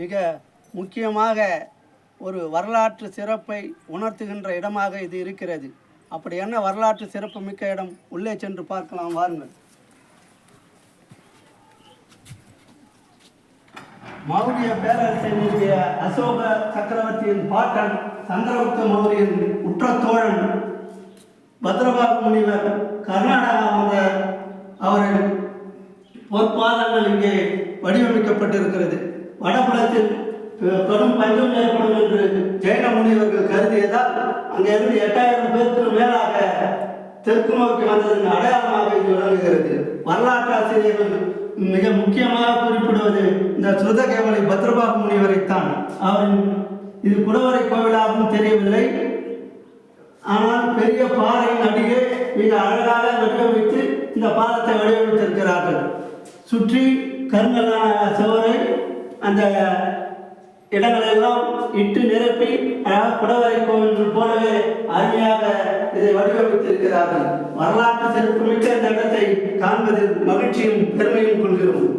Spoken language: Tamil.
மிக முக்கியமாக ஒரு வரலாற்று சிறப்பை உணர்த்துகின்ற இடமாக இது இருக்கிறது. அப்படி என்ன வரலாற்று சிறப்பு மிக்க இடம்? உள்ளே சென்று பார்க்கலாம் வாருங்கள். மௌரிய பேரரசனுடைய அசோக சக்கரவர்த்தியின் பாட்டன் சந்திரகுப்த மௌரியன் உற்ற தோழன் பத்ரபாகு முனிவர் கர்நாடகா வந்த அவரின் பொற்பாதங்கள் இங்கே வடிவமைக்கப்பட்டிருக்கிறது. வடபுலத்தில் கடும் பஞ்சம் ஏற்படும் என்று ஜெயன முனிவர்கள் கருதியதால் அங்கிருந்து எட்டாயிரம் பேருக்கு மேலாக தெற்கு நோக்கி வந்ததன் அடையாளமாக இது விளங்குகிறது. வரலாற்று ஆசிரியர்கள் மிக முக்கியமாக குறிப்பிடுவது இந்த சுருதகேவலை பத்ரபாகு முனிவரைத்தான். அவர் இது குடவரை கோவிலாகவும் தெரியவில்லை. ஆனால் பெரிய பாறையின் அடியே மிக அழகாக வடிவமைத்து இந்த பாலத்தை வடிவமைத்திருக்கிறார்கள். சுற்றி கருங்கலான சுவரை அந்த இடங்களெல்லாம் இட்டு நிரப்பி அழகாக குடவரை கோவில் போலவே அருமையாக இதை வடிவமைத்திருக்கிறார்கள். வரலாற்று சிறப்புமிக்க இந்த இடத்தை காண்பதில் மகிழ்ச்சியும் பெருமையும் கொள்கிறோம்.